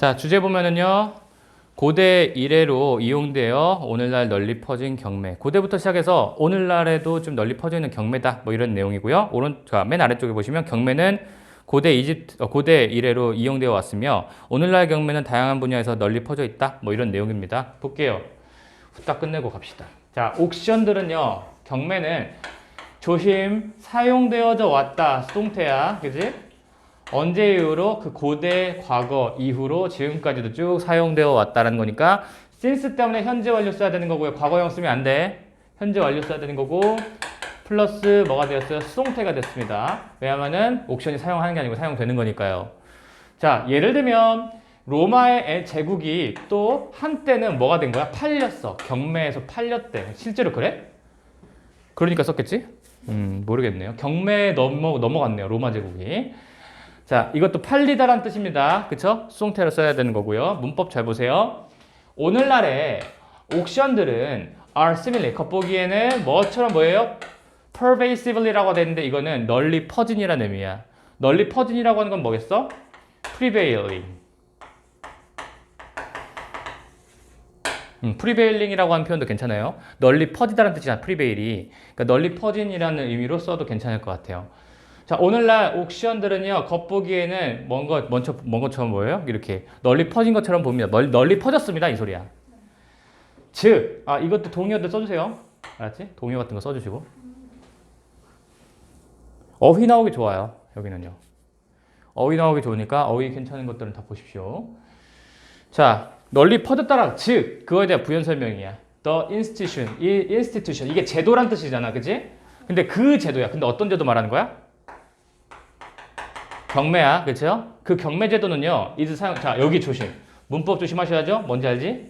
자, 주제 보면은요. 고대 이래로 이용되어 오늘날 널리 퍼진 경매. 고대부터 시작해서 오늘날에도 좀 널리 퍼져 있는 경매다. 뭐 이런 내용이고요. 오른 자, 맨 아래쪽에 보시면 경매는 고대 이집트 어, 고대 이래로 이용되어 왔으며 오늘날 경매는 다양한 분야에서 널리 퍼져 있다. 뭐 이런 내용입니다. 볼게요. 후딱 끝내고 갑시다. 자, 옥션들은요. 경매는 조심 사용되어져 왔다. 수동태야. 그지? 언제 이후로 그 고대 과거 이후로 지금까지도 쭉 사용되어 왔다는 거니까 since 때문에 현재 완료 써야 되는 거고요. 과거형 쓰면 안 돼. 현재 완료 써야 되는 거고 플러스 뭐가 되었어요? 수동태가 됐습니다. 왜냐면은 옥션이 사용하는 게 아니고 사용되는 거니까요. 자, 예를 들면 로마의 애- 제국이 또 한때는 뭐가 된 거야? 팔렸어. 경매에서 팔렸대. 실제로 그래? 그러니까 썼겠지? 음, 모르겠네요. 경매에 넘어, 넘어갔네요. 로마 제국이. 자, 이것도 팔리다란 뜻입니다. 그쵸? 수동태로 써야 되는 거고요. 문법 잘 보세요. 오늘날의 옥션들은 are similar. 겉보기에는 뭐처럼 뭐예요? pervasively라고 되는데 이거는 널리 퍼진이라는 의미야. 널리 퍼진이라고 하는 건 뭐겠어? prevailing. 음, 프리베일링이라고 하는 표현도 괜찮아요. 널리 퍼지다는 뜻이잖아, 프리베일이. 그러니까 널리 퍼진이라는 의미로 써도 괜찮을 것 같아요. 자, 오늘날 옥션들은요, 겉보기에는 먼 것, 먼저, 먼 것처럼 보여요? 이렇게. 널리 퍼진 것처럼 봅니다. 널, 널리 퍼졌습니다. 이 소리야. 즉, 아, 이것도 동의어도 써주세요. 알았지? 동의어 같은 거 써주시고. 어휘 나오기 좋아요. 여기는요. 어휘 나오기 좋으니까 어휘 괜찮은 것들은 다 보십시오. 자, 널리 퍼졌다라. 즉, 그거에 대한 부연 설명이야. The institution. 이 institution. 이게 제도란 뜻이잖아. 그지? 근데 그 제도야. 근데 어떤 제도 말하는 거야? 경매야, 그렇죠? 그 경매 제도는요, is 사용. 자, 여기 조심. 문법 조심하셔야죠. 뭔지 알지?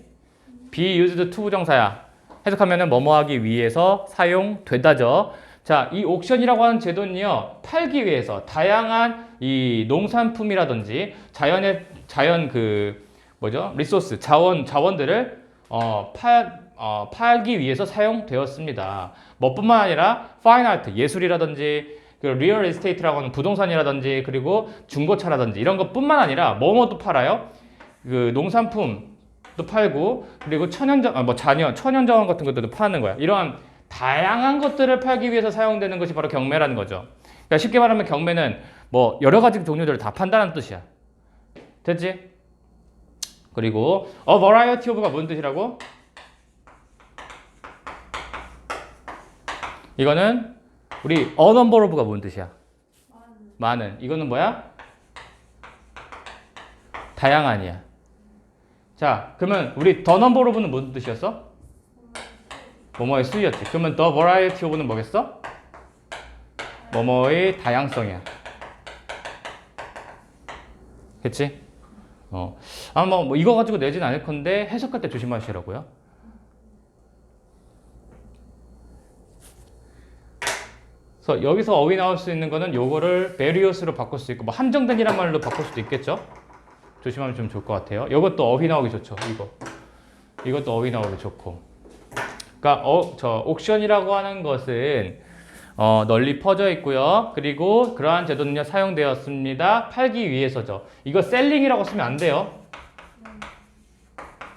be used to 부정사야. 해석하면은 뭐뭐하기 위해서 사용되다죠. 자, 이 옥션이라고 하는 제도는요, 팔기 위해서 다양한 이 농산품이라든지 자연의 자연 그 뭐죠? 리소스 자원 자원들을 어, 팔 어, 팔기 위해서 사용되었습니다. 뭐뿐만 아니라 파인 아트 예술이라든지 그 리얼 에스테이트라고 하는 부동산이라든지 그리고 중고차라든지 이런 것뿐만 아니라 뭐뭐도 팔아요. 그 농산품도 팔고 그리고 천연자 아, 뭐 자연 천연자원 같은 것들도 파는 거야. 이러한 다양한 것들을 팔기 위해서 사용되는 것이 바로 경매라는 거죠. 그러니까 쉽게 말하면 경매는 뭐 여러 가지 종류들을 다 판다는 뜻이야. 됐지? 그리고 a variety of가 무슨 뜻이라고? 이거는 우리 a number of가 무슨 뜻이야? 많은. 이거는 뭐야? 다양한이야. 자, 그러면 우리 the number of는 무슨 뜻이었어? 뭐뭐의 수였지. 그러면 the variety of는 뭐겠어? 뭐뭐의 다양성이야. 그치? 어. 아마 뭐 이거 가지고 내진 않을 건데 해석할 때 조심하시라고요. 그래서 여기서 어휘 나올 수 있는 거는 요거를 various로 바꿀 수 있고 뭐 한정된이란 말로 바꿀 수도 있겠죠. 조심하면 좀 좋을 것 같아요. 이것도 어휘 나오기 좋죠. 이거. 이것도 어휘 나오기 좋고. 그러니까 어, 저 옥션이라고 하는 것은 어, 널리 퍼져 있고요. 그리고 그러한 제도는요 사용되었습니다. 팔기 위해서죠. 이거 셀링이라고 쓰면 안 돼요.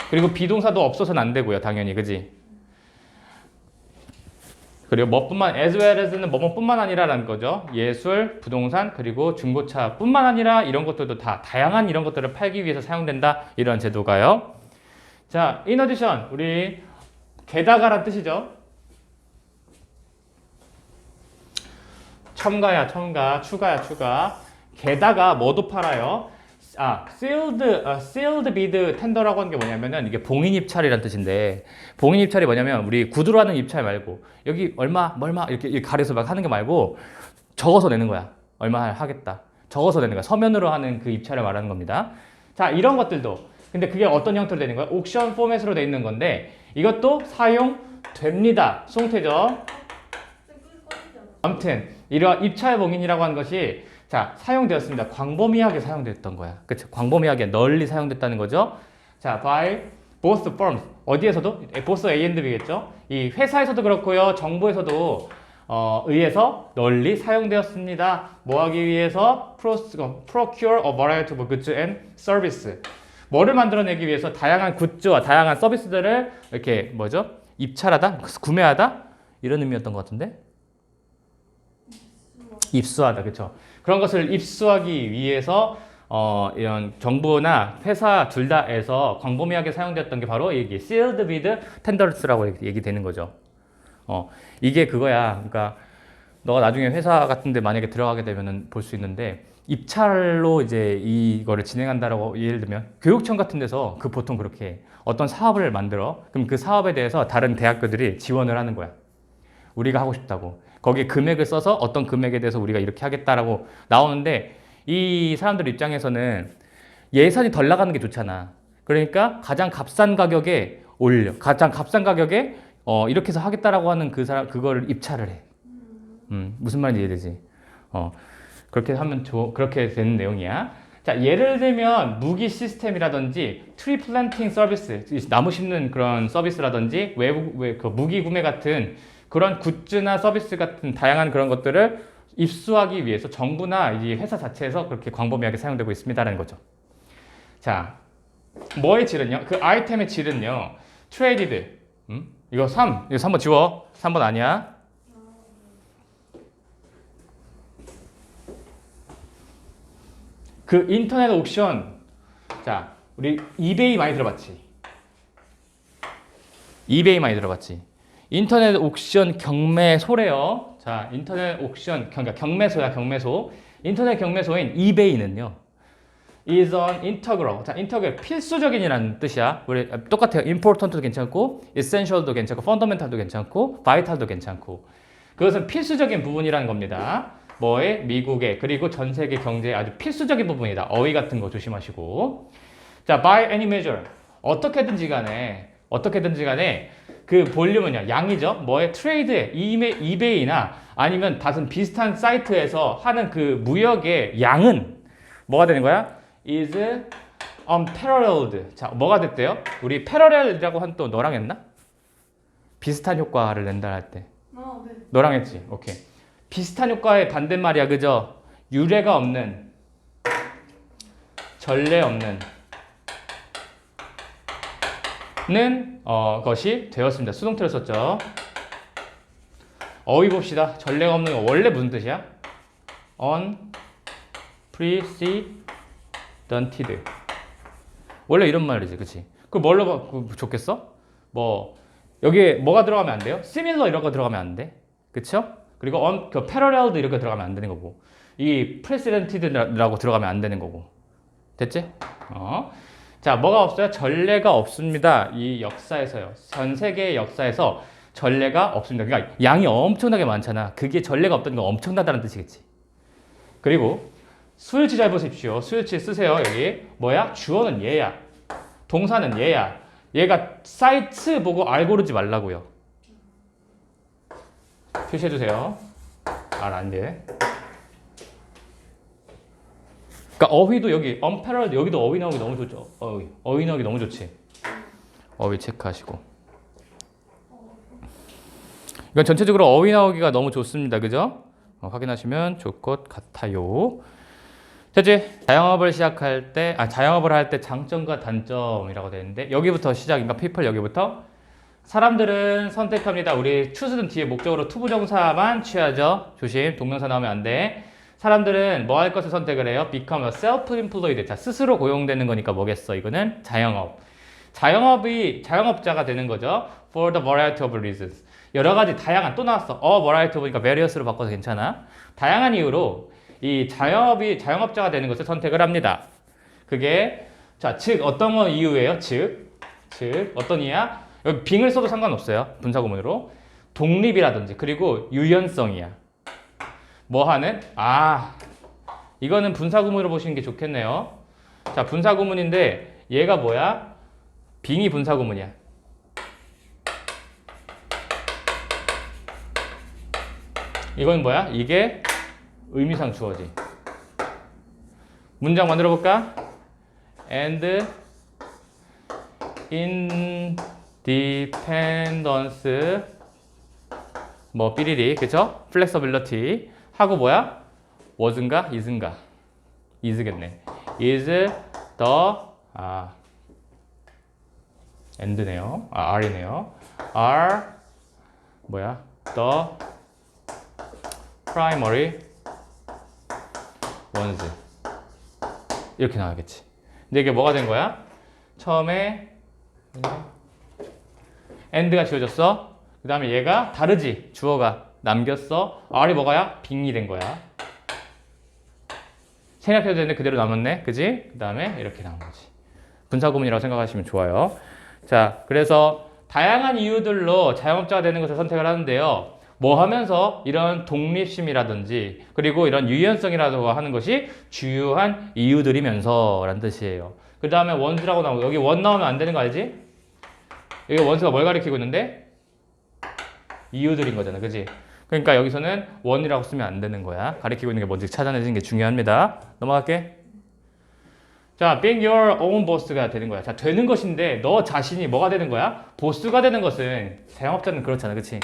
그리고 비동사도 없어서는 안 되고요. 당연히 그지? 그리고 뭐뿐만 as well as는 뭐뭐뿐만 아니라라는 거죠. 예술, 부동산 그리고 중고차뿐만 아니라 이런 것들도 다 다양한 이런 것들을 팔기 위해서 사용된다. 이런 제도가요. 자, in addition 우리 게다가란 뜻이죠. 첨가야 첨가 추가야 추가 게다가 뭐도 팔아요 아 sealed 아, sealed bid tender라고 하는 게 뭐냐면은 이게 봉인 입찰이란 뜻인데 봉인 입찰이 뭐냐면 우리 구두로 하는 입찰 말고 여기 얼마 뭐 얼마 이렇게, 이렇게 가려서 막 하는 게 말고 적어서 내는 거야. 얼마 하겠다. 적어서 내는 거야. 서면으로 하는 그 입찰을 말하는 겁니다. 자 이런 것들도. 근데 그게 어떤 형태로 되는 거야? 옥션 포맷으로 돼 있는 건데 이것도 사용됩니다. 송태죠. 아무튼 이러한 입찰 봉인이라고 하는 것이 자 사용되었습니다. 광범위하게 사용됐던 거야. 그렇죠? 광범위하게 널리 사용됐다는 거죠. 자, by both firms 어디에서도 both A and B겠죠? 이 회사에서도 그렇고요, 정부에서도 어, 의해서 널리 사용되었습니다. 뭐 하기 위해서 Pro- procure a variety of goods and service 뭐를 만들어내기 위해서 다양한 굿즈와 다양한 서비스들을 이렇게 뭐죠? 입찰하다, 구매하다 이런 의미였던 것 같은데 입수하다, 그렇죠? 그런 것을 입수하기 위해서 어, 이런 정부나 회사 둘 다에서 광범위하게 사용되었던 게 바로 이게 sealed bid tenders라고 얘기- 얘기되는 거죠. 어, 이게 그거야. 그러니까 너가 나중에 회사 같은데 만약에 들어가게 되면은 볼 수 있는데 입찰로 이제 이거를 진행한다라고 예를 들면 교육청 같은 데서 그 보통 그렇게 해. 어떤 사업을 만들어 그럼 그 사업에 대해서 다른 대학교들이 지원을 하는 거야. 우리가 하고 싶다고 거기에 금액을 써서 어떤 금액에 대해서 우리가 이렇게 하겠다라고 나오는데 이 사람들 입장에서는 예산이 덜 나가는 게 좋잖아. 그러니까 가장 값싼 가격에 올려. 가장 값싼 가격에 어, 이렇게 해서 하겠다라고 하는 그 사람 그거를 입찰을 해. 음, 무슨 말인지 이해되지? 어, 그렇게 하면 좋 그렇게 되는 내용이야. 자, 예를 들면 무기 시스템이라든지 트리 플랜팅 서비스, 이 나무 심는 그런 서비스라든지 외부 외, 그 무기 구매 같은 그런 굿즈나 서비스 같은 다양한 그런 것들을 입수하기 위해서 정부나 이 회사 자체에서 그렇게 광범위하게 사용되고 있습니다라는 거죠. 자, 뭐의 질은요? 그 아이템의 질은요. 트레이디드. 음? 이거 3. 이거 3번 지워. 3번 아니야. 그 인터넷 옥션. 자, 우리 이베이 많이 들어봤지? 이베이 많이 들어봤지? 인터넷 옥션 경매 소래요. 자, 인터넷 옥션 그러니까 경매소야, 경매소. 인터넷 경매소인 이베이는요. is an integral. 자, integral 필수적인이라는 뜻이야. 우리 똑같아요. important도 괜찮고, essential도 괜찮고, fundamental도 괜찮고, vital도 괜찮고. 그것은 필수적인 부분이라는 겁니다. 뭐의 미국의 그리고 전 세계 경제의 아주 필수적인 부분이다. 어휘 같은 거 조심하시고. 자, by any measure. 어떻게든지 간에 어떻게든지 간에 그 볼륨은요 양이죠 뭐의 트레이드에 이메, 이베이나 아니면 다른 비슷한 사이트에서 하는 그 무역의 양은 뭐가 되는 거야? is unparalleled 자 뭐가 됐대요? 우리 parallel이라고 한 또 너랑 했나? 비슷한 효과를 낸다 할때 아, 네. 너랑 했지 오케이 비슷한 효과의 반대말이야 그죠? 유례가 없는 전례 없는 는 어, 것이 되었습니다. 수동태를 썼죠. 어휘 봅시다. 전례가 없는 거 원래 무슨 뜻이야? unprecedented. 원래 이런 말이지, 그치? 그 뭘로 바- 그 좋겠어? 뭐 여기에 뭐가 들어가면 안 돼요? similar 이런 거 들어가면 안 돼, 그쵸? 그리고 on, 그 parallel도 이렇게 들어가면 안 되는 거고, 이 precedented라고 들어가면 안 되는 거고, 됐지? 어. 자, 뭐가 없어요? 전례가 없습니다. 이 역사에서요. 전 세계의 역사에서 전례가 없습니다. 그러니까 양이 엄청나게 많잖아. 그게 전례가 없다는 건 엄청나다는 뜻이겠지. 그리고 수일치 잘 보십시오. 수일치 쓰세요. 여기 뭐야? 주어는 얘야. 동사는 얘야. 얘가 사이트 보고 알 고르지 말라고요. 표시해 주세요. 알 안 돼. 그러니까 어휘도 여기 unparalleled 여기도 어휘 나오기 너무 좋죠. 어휘 어휘 나오기 너무 좋지. 어휘 체크하시고. 이건 전체적으로 어휘 나오기가 너무 좋습니다. 그죠? 어, 확인하시면 좋을 것 같아요. 자, 이제 자영업을 시작할 때, 아, 자영업을 할 때 장점과 단점이라고 되는데, 여기부터 시작인가? people 여기부터. 사람들은 선택합니다. 우리 추스는 뒤에 목적으로 투부정사만 취하죠. 조심, 동명사 나오면 안 돼. 사람들은 뭐 할 것을 선택을 해요? become a self-employed. 자, 스스로 고용되는 거니까 뭐겠어? 이거는 자영업. 자영업이 자영업자가 되는 거죠. For the variety of reasons. 여러 가지 다양한 또 나왔어. 어 variety of니까 variously 바꿔서 괜찮아. 다양한 이유로 이 자영업이 자영업자가 되는 것을 선택을 합니다. 그게 자, 즉 어떤 거 이유예요? 즉, 즉 어떤 이야? 여기 빙을 써도 상관없어요. 분사구문으로 독립이라든지 그리고 유연성이야. 뭐 하는? 아, 이거는 분사구문으로 보시는 게 좋겠네요. 자, 분사구문인데 얘가 뭐야? 빙이 분사구문이야. 이건 뭐야? 이게 의미상 주어지. 문장 만들어 볼까? And independence 뭐 삐리리 그쵸? flexibility 하고 뭐야? was인가? is인가? is겠네. is the 아 and네요. 아, R이네요. are 뭐야? the primary ones 이렇게 나가겠지. 근데 이게 뭐가 된 거야? 처음에 and가 지워졌어. 그 다음에 얘가 다르지. 주어가 남겼어. R이 뭐가야? 빙이 된 거야. 생략해도 되는데 그대로 남았네. 그지? 그 다음에 이렇게 나온 거지. 분사구문이라고 생각하시면 좋아요. 자, 그래서 다양한 이유들로 자영업자가 되는 것을 선택을 하는데요. 뭐 하면서 이런 독립심이라든지 그리고 이런 유연성이라고 하는 것이 주요한 이유들이면서라는 뜻이에요. 그 다음에 원수라고 나오고 여기 원 나오면 안 되는 거 알지? 여기 원수가 뭘 가리키고 있는데? 이유들인 거잖아. 그지? 그러니까 여기서는 원이라고 쓰면 안 되는 거야. 가리키고 있는 게 뭔지 찾아내는 게 중요합니다. 넘어갈게. 자, being your own boss가 되는 거야. 자, 되는 것인데 너 자신이 뭐가 되는 거야? 보스가 되는 것은 자영업자는 그렇잖아. 그치?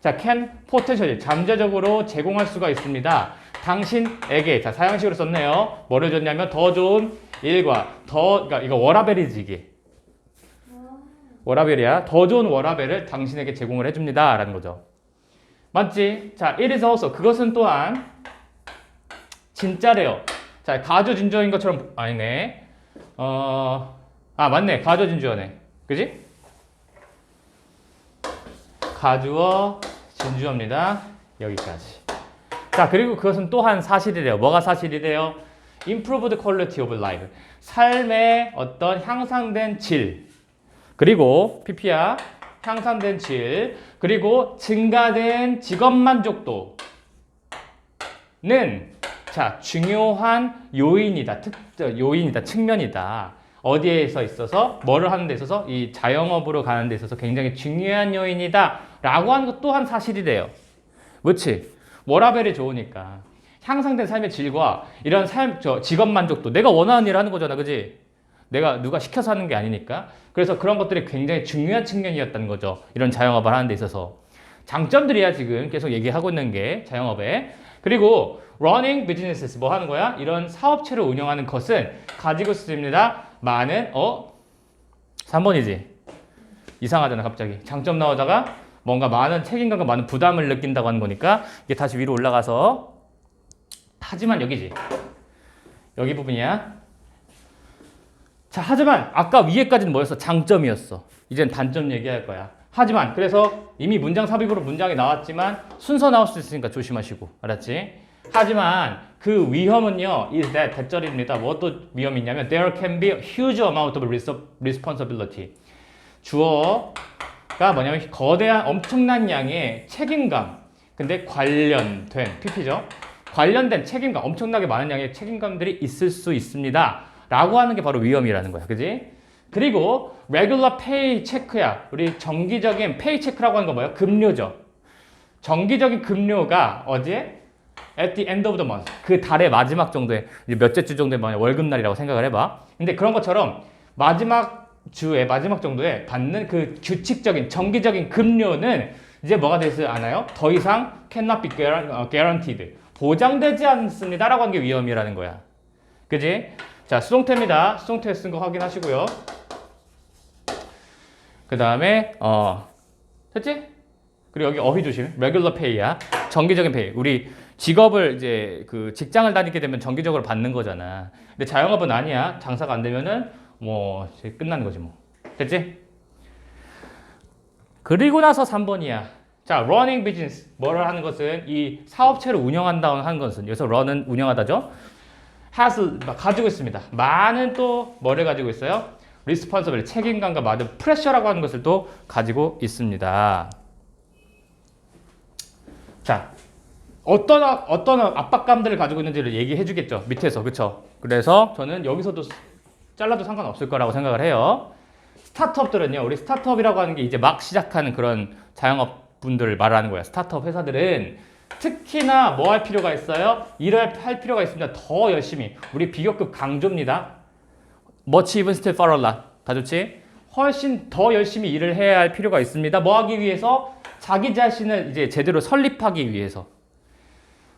자, can potentially 잠재적으로 제공할 수가 있습니다. 당신에게 자, 사형식으로 썼네요. 뭐를 줬냐면 더 좋은 일과 더 그러니까 이거 워라벨이지 이게. 워라벨이야. 더 좋은 워라벨을 당신에게 제공을 해 줍니다라는 거죠. 맞지? 자, it is also 그것은 또한 진짜래요. 자, 가주 진주어인 것처럼 아니네. 어, 아 맞네. 가주 진주어네. 그지? 가주어 진주어입니다. 여기까지. 자, 그리고 그것은 또한 사실이래요. 뭐가 사실이래요? improved quality of life. 삶의 어떤 향상된 질. 그리고 PP야 향상된 질. 그리고 증가된 직업 만족도. 는 자, 중요한 요인이다. 특 요인이다. 측면이다. 어디에서 있어서 뭐를 하는 데 있어서 이 자영업으로 가는 데 있어서 굉장히 중요한 요인이다. 라고 하는 것 또한 사실이래요. 그렇지? 워라벨이 좋으니까 향상된 삶의 질과 이런 삶, 저 직업 만족도 내가 원하는 일을 하는 거잖아. 그지? 내가 누가 시켜서 하는 게 아니니까. 그래서 그런 것들이 굉장히 중요한 측면이었다는 거죠. 이런 자영업을 하는 데 있어서. 장점들이야 지금 계속 얘기하고 있는 게 자영업에. 그리고 running businesses 뭐 하는 거야? 이런 사업체를 운영하는 것은 가지고 있습니다. 많은 어 3번이지. 이상하잖아 갑자기. 장점 나오다가 뭔가 많은 책임감과 많은 부담을 느낀다고 하는 거니까 이게 다시 위로 올라가서 하지만 여기지. 여기 부분이야. 자, 하지만 아까 위에까지는 뭐였어? 장점이었어. 이젠 단점 얘기할 거야. 하지만 그래서 이미 문장 삽입으로 문장이 나왔지만 순서 나올 수 있으니까 조심하시고 알았지? 하지만 그 위험은요 is that 대절입니다. 무엇도 위험이 있냐면 there can be huge amount of res- responsibility. 주어가 뭐냐면 거대한 엄청난 양의 책임감. 근데 관련된 PP죠. 관련된 책임감, 엄청나게 많은 양의 책임감들이 있을 수 있습니다. 라고 하는 게 바로 위험이라는 거야. 그지? 그리고 regular pay 체크야. 우리 정기적인 pay 체크라고 하는 거 뭐예요? 급료죠. 정기적인 급료가 어디에? at the end of the month. 그 달의 마지막 정도에 이제 몇째 주 정도에 뭐냐 월급날이라고 생각을 해봐. 근데 그런 것처럼 마지막 주에 마지막 정도에 받는 그 규칙적인 정기적인 급료는 이제 뭐가 되지 않아요? 더 이상 cannot be 어, guaranteed. 보장되지 않습니다라고 하는 게 위험이라는 거야. 그지? 자, 수동태입니다. 수동태 쓴 거 확인하시고요. 그 다음에 어 됐지? 그리고 여기 어휘 조심. regular pay야. 정기적인 pay. 우리 직업을 이제 그 직장을 다니게 되면 정기적으로 받는 거잖아. 근데 자영업은 아니야. 장사가 안 되면은 뭐 이제 끝나는 거지 뭐. 됐지? 그리고 나서 3번이야. 자, running business. 뭐를 하는 것은 이 사업체를 운영한다는 하는 것은 여기서 run은 운영하다죠. Has 가지고 있습니다. 많은 또 뭐를 가지고 있어요? responsibility 책임감과 많은 프레셔라고 하는 것을 또 가지고 있습니다. 자, 어떤 아- 어떤 압박감들을 가지고 있는지를 얘기해 주겠죠. 밑에서. 그렇죠? 그래서 저는 여기서도 잘라도 상관없을 거라고 생각을 해요. 스타트업들은요. 우리 스타트업이라고 하는 게 이제 막 시작하는 그런 자영업 분들을 말하는 거야. 스타트업 회사들은 특히나 뭐 할 필요가 있어요? 일을 할 필요가 있습니다. 더 열심히. 우리 비교급 강조입니다. much even still. 다 좋지? 훨씬 더 열심히 일을 해야 할 필요가 있습니다. 뭐 하기 위해서? 자기 자신을 이제 제대로 설립하기 위해서.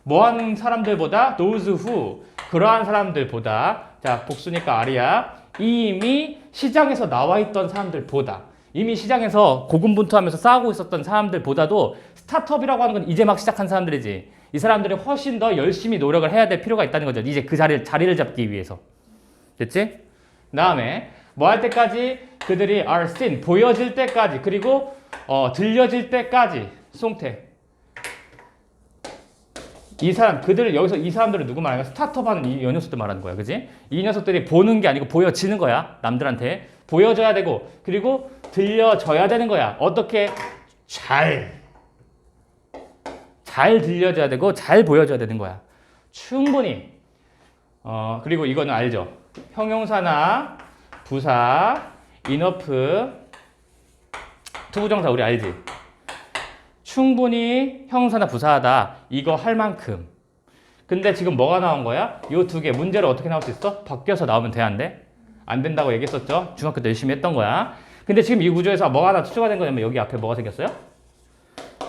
뭐 하는 사람들보다 those who 그러한 사람들보다 자 복수니까 아리야 이미 시장에서 나와 있던 사람들보다 이미 시장에서 고군분투하면서 싸우고 있었던 사람들보다도 스타트업이라고 하는 건 이제 막 시작한 사람들이지. 이 사람들이 훨씬 더 열심히 노력을 해야 될 필요가 있다는 거죠. 이제 그 자리를 자리를 잡기 위해서. 됐지? 다음에 뭐 할 때까지 그들이 are seen 보여질 때까지 그리고 어, 들려질 때까지 송태 이 사람 그들 여기서 이 사람들은 누구 말하는 거야? 스타트업 하는 이 녀석들 말하는 거야, 그지? 이 녀석들이 보는 게 아니고 보여지는 거야 남들한테 보여줘야 되고 그리고 들려져야 되는 거야. 어떻게 잘 잘 들려줘야 되고 잘 보여줘야 되는 거야. 충분히 어 그리고 이거는 알죠? 형용사나 부사, 인어프, 투부정사 우리 알지? 충분히 형용사나 부사하다 이거 할 만큼. 근데 지금 뭐가 나온 거야? 요두개 문제로 어떻게 나올 수 있어? 바뀌어서 나오면 돼안 돼? 안 된다고 얘기했었죠? 중학교 때 열심히 했던 거야. 근데 지금 이 구조에서 뭐가 하나 추가가 된 거냐면 여기 앞에 뭐가 생겼어요?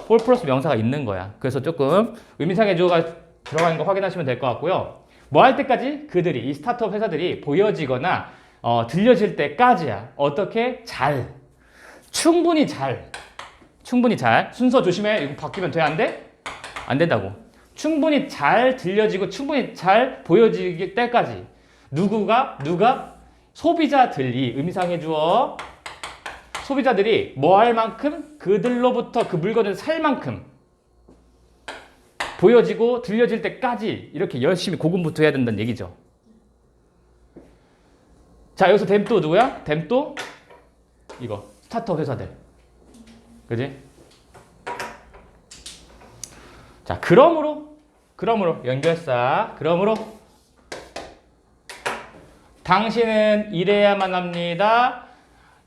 폴 플러스 명사가 있는 거야. 그래서 조금 의미상의 주어가 들어가는 거 확인하시면 될 것 같고요. 뭐 할 때까지 그들이 이 스타트업 회사들이 보여지거나 어, 들려질 때까지야. 어떻게 잘 충분히 잘 충분히 잘 순서 조심해. 이거 바뀌면 돼 안 돼? 안 된다고. 충분히 잘 들려지고 충분히 잘 보여지기 때까지 누구가 누가 소비자들이 의미상의 주어 소비자들이 뭐 할 만큼 그들로부터 그 물건을 살 만큼 보여지고 들려질 때까지 이렇게 열심히 고군분투 해야 된다는 얘기죠. 자 여기서 댐또 누구야? 댐또 이거 스타트업 회사들, 그지? 자 그러므로 그러므로 연결사 그러므로 당신은 이래야만 합니다.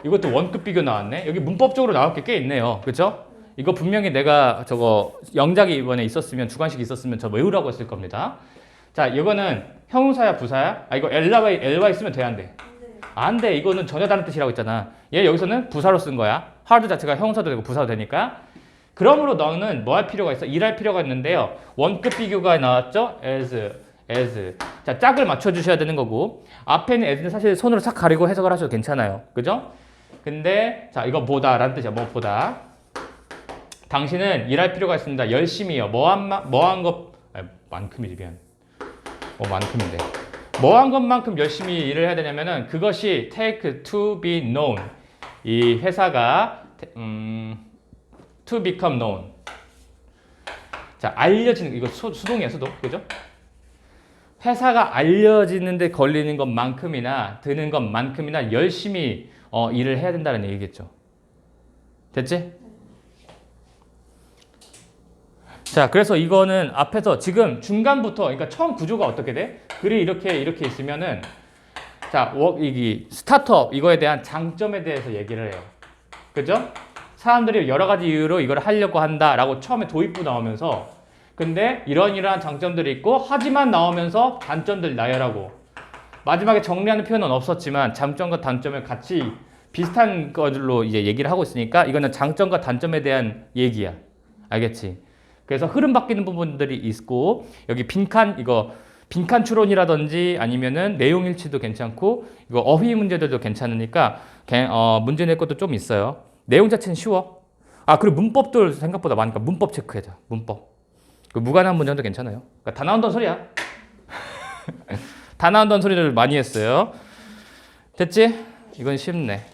이것도 원급 비교 나왔네. 여기 문법적으로 나올 게 꽤 있네요. 그렇죠? 이거 분명히 내가 저거 영작이 이번에 있었으면 주관식 있었으면 저 외우라고 했을 겁니다. 자, 이거는 형용사야 부사야? 아 이거 엘라와 엘와 있으면 돼 안 돼? 안 돼. 이거는 전혀 다른 뜻이라고 했잖아. 얘 여기서는 부사로 쓴 거야. 하드 자체가 형용사도 되고 부사도 되니까. 그러므로 너는 뭐 할 필요가 있어? 일할 필요가 있는데요. 원급 비교가 나왔죠? as, as. 자, 짝을 맞춰 주셔야 되는 거고 앞에 는 as는 사실 손으로 싹 가리고 해석을 하셔도 괜찮아요. 그죠? 근데 자, 이거 보다 라는 뜻이야. 뭐 보다. 당신은 일할 필요가 있습니다. 열심히요. 뭐한 마- 뭐한 것 아니, 만큼이지 미안. 어 만큼인데. 뭐한 것만큼 열심히 일을 해야 되냐면은 그것이 take to be known. 이 회사가 음, to become known. 자, 알려지는 이거 수, 수동이야, 수동. 그죠? 회사가 알려지는데 걸리는 것만큼이나 드는 것만큼이나 열심히 어, 일을 해야 된다는 얘기겠죠. 됐지? 자, 그래서 이거는 앞에서 지금 중간부터, 그러니까 처음 구조가 어떻게 돼? 글이 이렇게 이렇게 있으면은 자, 워, 이 스타트업 이거에 대한 장점에 대해서 얘기를 해요. 그죠? 사람들이 여러 가지 이유로 이걸 하려고 한다라고 처음에 도입부 나오면서 근데 이런 이러한 장점들이 있고 하지만 나오면서 단점들 나열하고 마지막에 정리하는 표현은 없었지만 장점과 단점을 같이 비슷한 것들로 이제 얘기를 하고 있으니까 이거는 장점과 단점에 대한 얘기야. 알겠지? 그래서 흐름 바뀌는 부분들이 있고 여기 빈칸 이거 빈칸 추론이라든지 아니면은 내용 일치도 괜찮고 이거 어휘 문제들도 괜찮으니까 개- 어, 문제 낼 것도 좀 있어요. 내용 자체는 쉬워. 아 그리고 문법도 생각보다 많으니까 문법 체크해자. 문법. 그 무관한 문장도 괜찮아요. 그러니까 다 나온다는 소리야. 다 나온다는 소리를 많이 했어요. 됐지? 이건 쉽네.